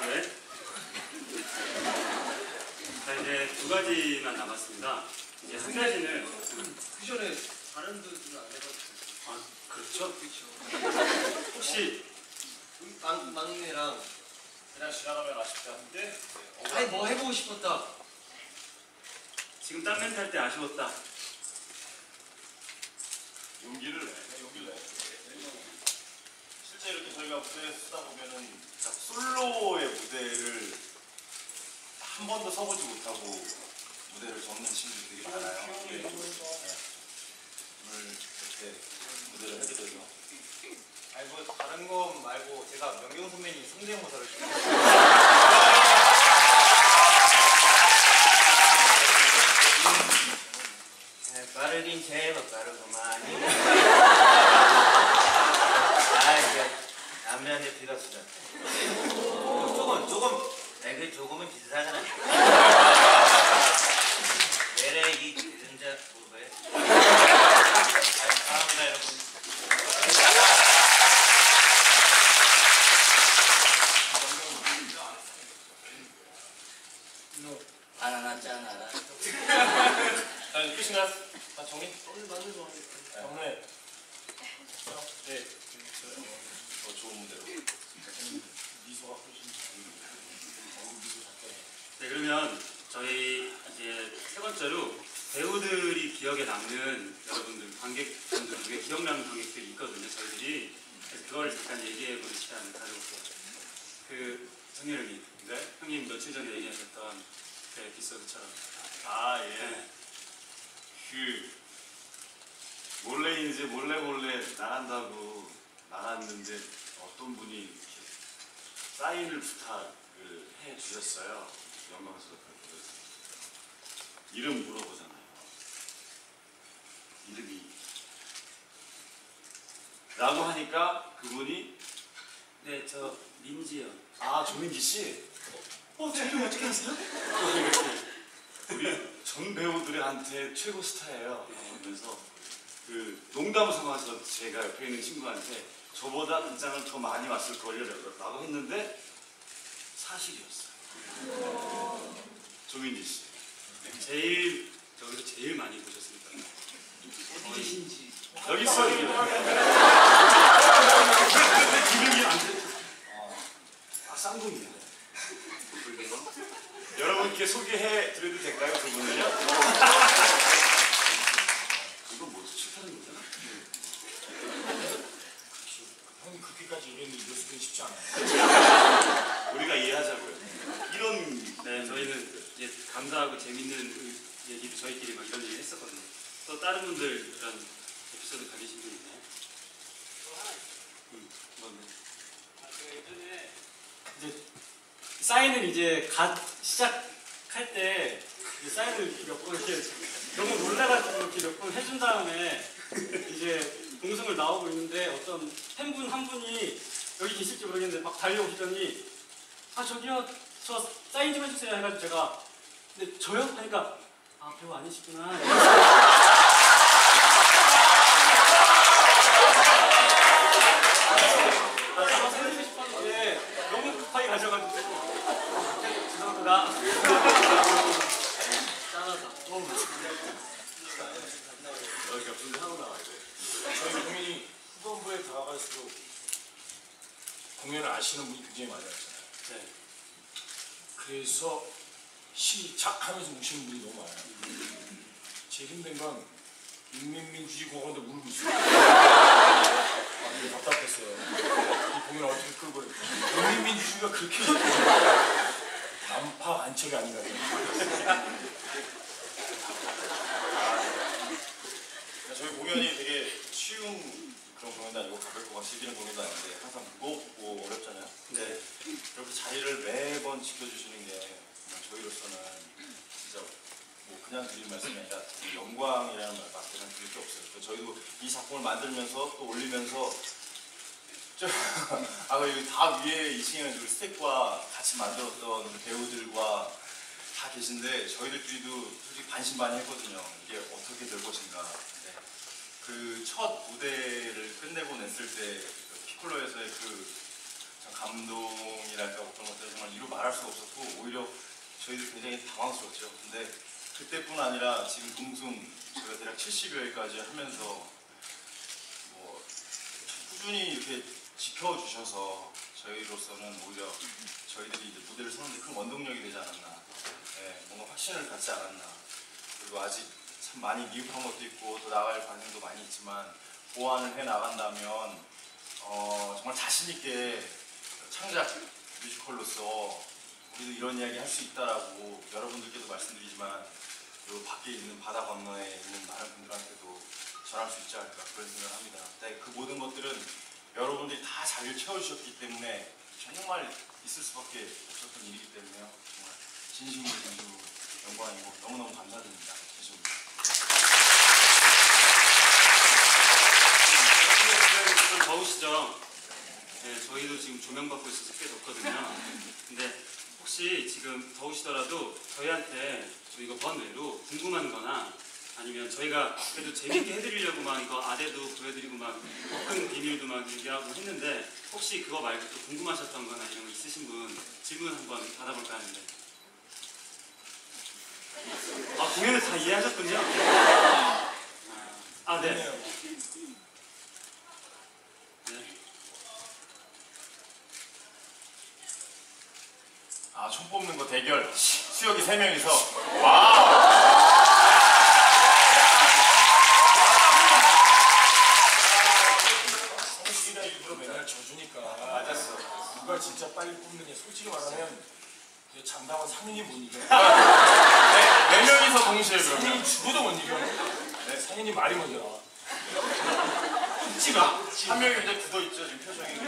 아, 네. 자, 이제 두 가지만 남았습니다. 이제 한 가지는, 그 전에 다른 분들은 안 해봤어요. 아, 그렇죠? 혹시, 우리 막, 막내랑 그냥 지나가면 아쉽다. 근데 아니 뭐 해보고 싶었다. 지금 딴 멘트 할때 아쉬웠다. 용기를 내. 용기를 내. 실제 이렇게 저희가 무대에 쓰다 보면은 자, 솔로의 무대를 한 번도 서보지 못하고 무대를 접는 친구들이 되게 많아요. 네. 오늘 이렇게 무대를 해드려서 아니 뭐 다른 거 말고 제가 명경 선배님 성대모사를 좀 네, 빠르긴 제법 빠르구만이. 아 이제 남편한테 빌었어. 조금 조금. 네, 그 조금은 비슷하잖아. 내래 이 진짜 뭐래? 감사합니다 여러분. 바나나 짠하라. 자, 이제 끝인가요? 다 정리? 오늘 만든 거 하겠다. 오늘 네, 더 좋은 무대로 미소가 훨씬 어, 미소 작게 네, 그러면 저희 이제 세 번째로 배우들이 남는 여러분들, 관객분들 중에 기억나는 관객들이 있거든요, 저희들이. 그래서 그걸 잠깐 얘기해 보는 시간을 가져볼게요. 그, 정렬님, 네? 형님 며칠 전에 얘기하셨던 그 에피소드처럼. 아 예. 네. 그 몰래 이제 몰래 몰래 나간다고 나갔는데 어떤 분이 이렇게 사인을 부탁을 해 주셨어요. 영광스럽게 이름 물어보잖아요. 이름이 라고 하니까 그분이 네, 저, 민지요. 아 조민기 씨. 어, 제 이름 어떻게? 이렇게 우리 전 배우들한테 최고 스타예요. 그러면서 그 농담 삼아서 제가 옆에 있는 친구한테 저보다 입장을 더 많이 왔을 걸요라고 했는데 사실이었어요. 조민기 씨. 제일, 저기서 제일 많이 보셨으니까. 어디. 여기 있어 이게. 기름이 안 돼. 아 쌍둥이네. 여러분께 소개해 드려도 될까요, 두 분을요? 이거 뭐지? 축하는 거잖아. 형이 그렇게까지 이름이 이어쓰기 쉽지 않아요. 우리가 이해하자고요. 이런 네, 저희는 이제 감사하고 재밌는 의- 얘기를 저희끼리 막 이런 얘기 했었거든요. 또 다른 분들 그런 에피소드 가지신 분 있나요? 음, 뭔데? 이제 사인을 이제 갓 시작할 때 이제 사인을 몇 번 이렇게 너무 놀라가지고 이렇게 몇 번 해준 다음에 이제 공성을 나오고 있는데 어떤 팬분 한 분이 여기 계실지 모르겠는데 막 달려오시더니 아 저기요 저 사인 좀 해주세요 해가지고 제가 근데 저요? 하니까 아 배우 아니시구나 아, 제가 살리고 싶었는데 너무 급하게 가셔가지고 죄송합니다. 짠하다. 여기 분들 하고 나와야 돼. 저희 공연이 후반부에 다가갈수록 공연을 아시는 분이 굉장히 많아졌잖아요. 네. 그래서 시작하면서 우시는 분이 너무 많아요. 제일 힘든 건 인민민주주의 공화국한테 물고 있어요. 아, 되게 답답했어요. 이 공연 어떻게 끌고 인민민주주의가 그렇게 난파 안척이 아닌가. 저희 공연이 되게 쉬운 그런 공연도 아니고 가볍고 막 즐기는 공연도 아닌데 항상 무겁고 어렵잖아요. 네. 그렇게 자리를 매번 지켜주시는 게 저희로서는 진짜 뭐 그냥 드릴 말씀이 아니라 영광이라는 말밖에 는 드릴 게 없어요. 저희도 이 작품을 만들면서 또 올리면서 저, 아 여기 다 위에 이 층에 우리 스태프와 같이 만들었던 배우들과 다 계신데 저희들끼리도 솔직히 반신반의했거든요. 이게 어떻게 될 것인가. 그첫 무대를 끝내고 냈을 때그 피콜로에서의 그참 감동이랄까 뭐 그런 것들을 정말 이루 말할 수가 없었고 오히려 저희도 굉장히 당황스러웠죠. 근데 그때뿐 아니라 지금 동숭 저희가 대략 70여일까지 하면서 뭐 꾸준히 이렇게 지켜주셔서 저희로서는 오히려 저희들이 이제 무대를 서는데 큰 원동력이 되지 않았나. 예, 뭔가 확신을 갖지 않았나. 그리고 아직 참 많이 미흡한 것도 있고 또 나갈 반응도 많이 있지만 보완을 해 나간다면 어, 정말 자신 있게 창작 뮤지컬로서 우리도 이런 이야기 할 수 있다라고 여러분들께도 말씀드리지만 그 밖에 있는 바다 건너에 있는 많은 분들한테도 전할 수 있지 않을까 그런 생각을 합니다. 네, 그 모든 것들은 여러분들이 다 자리를 채워주셨기 때문에 정말 있을 수밖에 없었던 일이기 때문에요. 정말 진심으로 진심으로 영광이고 너무너무 감사드립니다. 진심으로. 좀 더우시죠? 네, 저희도 지금 조명받고 있어서 꽤 덥거든요. 근데 혹시 지금 더우시더라도 저희한테 저 이거 번외로 궁금한 거나 아니면 저희가 그래도 재밌게 해드리려고 막 이거 아대도 보여드리고 막큰 비밀도 막 얘기하고 했는데 혹시 그거 말고 또 궁금하셨던 거나 이런 거 있으신 분 질문 한번 받아볼까 하는데 아 공연을 다 이해하셨군요 아 네. 네. 아, 총 뽑는 거 대결. 수혁이 세 명이서. 와우! 성실이가 일부러 맨날 져주니까 맞았어. 누가 진짜 빨리 뽑느냐 솔직히 말하면 이제 장담한 상윤이 못 이겨. 네, 네 명이서 동시에 그러면. 상윤이 죽어도 못 이겨. 네, 상윤이 말이 먼저 나와. 웃지 마. 한 명이 이제 굳어 있죠, 지금 표정이.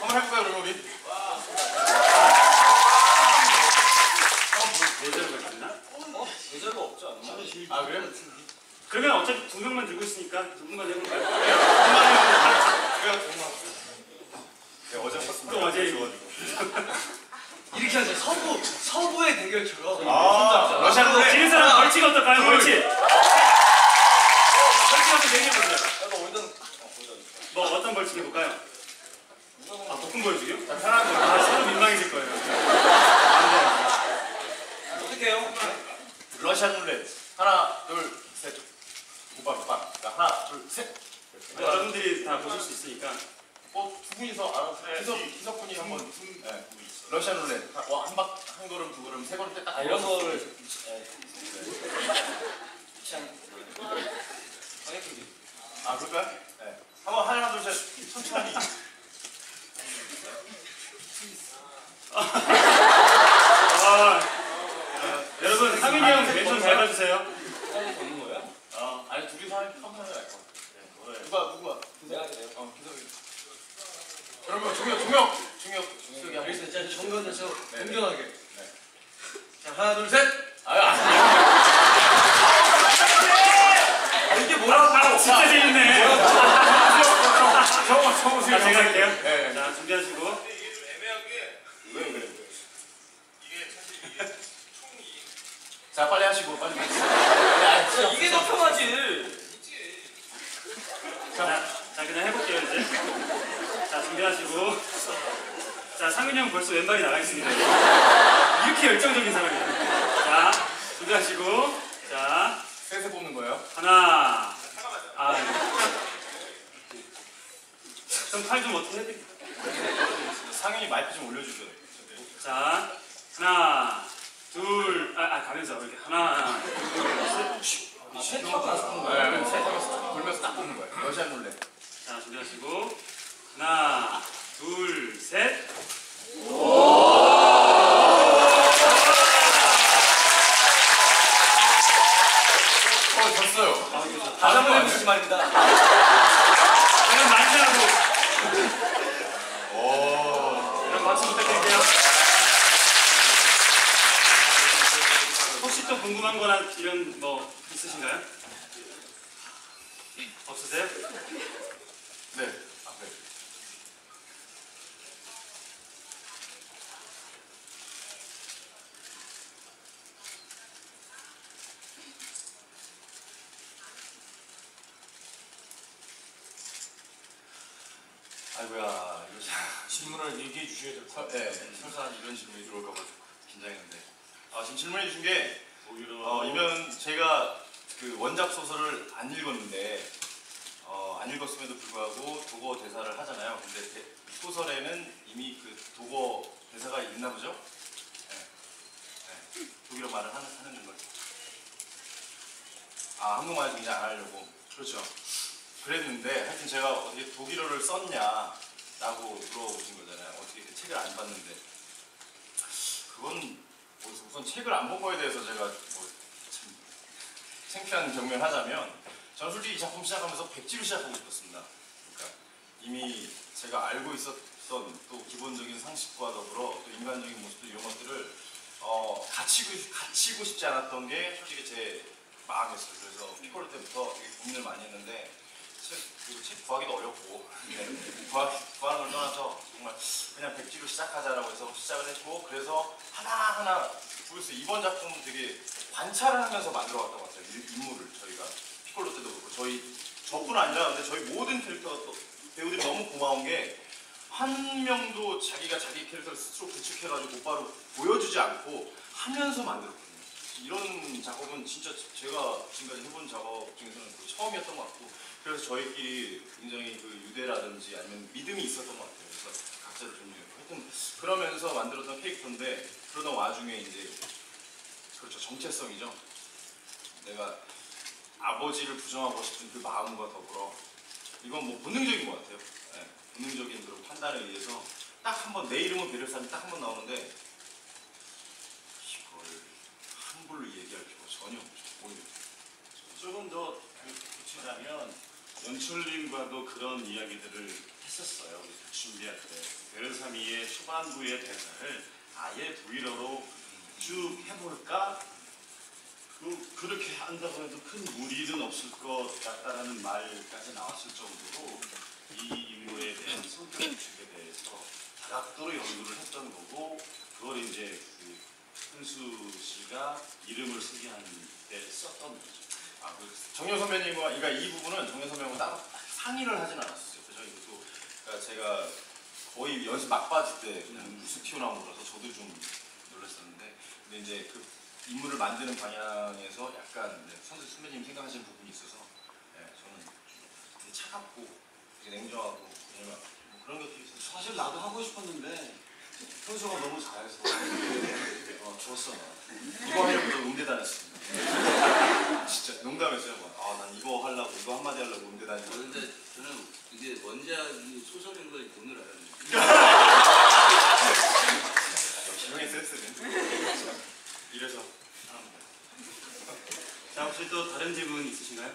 한번 해볼까요, 그럼 우리? 예절을 갔나? 예절가 없지 않나? 아, 그래요? 그러면 어차피 두 명만 들고 있으니까 두 분만 해볼까요? 네, 어제 봤습니다. 또 어제 이렇게 하죠. 서부 서부의 대결처럼. 아, 러시아 룰렛. 지는 사람 벌칙 어떨까요? 벌칙. 벌칙 한번 얘기해보세요. 약간 올던 뭐 어떤 벌칙 해볼까요? 아 볶음 벌칙이요? 자, 편한 거. 아 서로 민망해질 거예요. 어떻게 해요? 러시안 룰렛. 하나, 둘, 셋. 오빠, 오빠. 자, 하나, 둘, 셋. 네, 여러분들이 다 보실 수 있으니까. 뭐, 두 분이서 알아서. 희석, 희석분이 한 번. 네. 러시안 룰렛. 한, 와, 한 박, 한 걸음, 두 걸음, 세 걸음 때 딱. 아 이런 거를 아, 그럴까요? 네. 한번 하나, 둘, 셋. 천천히. 아, 여러분 상윤이 형 왼손 잘 봐주세요. 빨리 걷는 거예요? 어, 아니, 둘이서 하면 한번 해야 할것 같아. 누가, 누가? 내가 해야 돼요. 어, 종혁, 종혁! 종혁, 종혁이 한 번. 알겠습니다. 진짜 정근에서 네. 공정하게. 자 하나 둘 셋. 아유, 아니. 아, 이게 뭐라고? 아 진짜 재밌네. 저거, 저거, 자 제가 할게요. 네. 자 준비하시고. 왜, 왜? 자, 빨리 하시고, 빨리 하시고. 야, 진짜 이게 더 편하지. 자, 자 그냥 해볼게요 이제. 자 준비하시고. 자 상윤이 형 벌써 왼발이 나가 있습니다. 이렇게 열정적인 사람이에요. 자 준비하시고. 자 셋에 뽑는 거예요? 하나. 아. 좀팔 좀 어떻게 해드릴까요? 상윤이 마이크 좀 올려주세요. 자 하나. 둘, 아, 아 가면서 이렇게 하나, 둘, 셋. 아, 셋 하고 나서 뽑는 네, 거예요? 그럼 셋 하면서 돌면서 딱 뽑는 거예요. 러시안 룰렛. 자 준비하시고 하나, 둘, 셋. 어, 졌어요. 아 이거 다시 한번 해보시지 말입니다. 그냥 만지하고 오. 그럼 박수 부탁드릴게요. 혹시 또 궁금한 거나 이런 뭐 있으신가요? 없으세요? 네. 아, 네. 아이고야 이거 참. 질문을 얘기해 주셔야 될것 설, 같아요. 네, 설사 이런 질문이 들어올까 봐 긴장했는데. 아, 지금 질문해 주신 게 어 어, 이면 제가 그 원작 소설을 안 읽었는데 어, 안 읽었음에도 불구하고 독어 대사를 하잖아요. 근데 대- 소설에는 이미 그 독어 대사가 있나 보죠? 네. 네. 독일어 말을 하는, 하는 거죠. 아, 한국말 굉장히 안 하려고. 그렇죠. 그랬는데 하여튼 제가 어떻게 독일어를 썼냐라고 물어보신 거잖아요. 어떻게 그 책을 안 봤는데. 그건 뭐 우선 책을 안 본 거에 대해서 제가 뭐참 창피한 경면 하자면 저는 솔직히 이 작품 시작하면서 백지로 시작하고 싶었습니다. 그러니까 이미 제가 알고 있었던 또 기본적인 상식과 더불어 또 인간적인 모습들 이런 것들을 어, 갖추고, 갖추고 싶지 않았던 게 솔직히 제 마음이었어요. 그래서 피콜 때부터 되게 고민을 많이 했는데 책, 구하기도 어렵고 네, 구하, 구하는 걸 떠나서 정말 그냥 백지로 시작하자라고 해서 시작을 했고 그래서 하나하나 모르겠어요. 이번 작품은 되게 관찰을 하면서 만들어 왔던 것 같아요. 이 인물을 저희가 피콜로 때도 그렇고 저희 저뿐 아니라 근데 저희 모든 캐릭터가 또 배우들이 너무 고마운 게 한 명도 자기가 자기 캐릭터를 스스로 구축해가지고 곧바로 보여주지 않고 하면서 만들었거든요. 이런 작업은 진짜 제가 지금까지 해본 작업 중에서는 처음이었던 것 같고 그래서 저희끼리 굉장히 그 유대라든지 아니면 믿음이 있었던 것 같아요. 그래서 각자를 존중했고 하여튼 그러면서 만들었던 캐릭터인데 그러던 와중에 이제 그렇죠 정체성이죠. 내가 아버지를 부정하고 싶은 그 마음과 더불어 이건 뭐 본능적인 것 같아요. 예, 본능적인 그런 판단에 의해서 딱 한 번 내 이름은 베르사님 딱한 번 나오는데 이걸 함부로 얘기할 필요가 전혀 없죠. 조금 더 붙이자면 연출님과도 그런 이야기들을 했었어요. 우리 준비할 때. 베르사미의 초반부의 대사를 아예 독일어로 쭉 해볼까? 그, 그렇게 한다고 해도 큰 무리는 없을 것 같다라는 말까지 나왔을 정도로 이 인물에 대한 성격 주에 대해서 다각도로 연구를 했던 거고 그걸 이제 그 현수 씨가 이름을 쓰게 하는 데 썼던 거죠. 아, 그 정효 선배님과 그러니까 이 부분은 정효 선배님과 따로 상의를 하진 않았어요. 그죠? 이것도 그러니까 제가 거의 연습 막바지 때 그냥 무슨 튀어나온 거라서 저도 좀 놀랐었는데 근데 이제 그 인물을 만드는 방향에서 약간 네, 선수 선배님 생각하시는 부분이 있어서 네, 저는 되게 차갑고 되게 냉정하고 그냥 뭐 그런 것들이 있어요. 사실 나도 하고 싶었는데 현수가 너무 잘해서 어, 나. 이거 하려고 저 음대 다녔습니다. 진짜 농담했어요. 막. 아, 난 이거 하려고 이거 한마디 하려고 음대 다녔는데 그런데 저는 이게 원작이 소설인 걸 오늘 알았는데 역시 형의 센스는 이래서 자 혹시 또 다른 질문 있으신가요?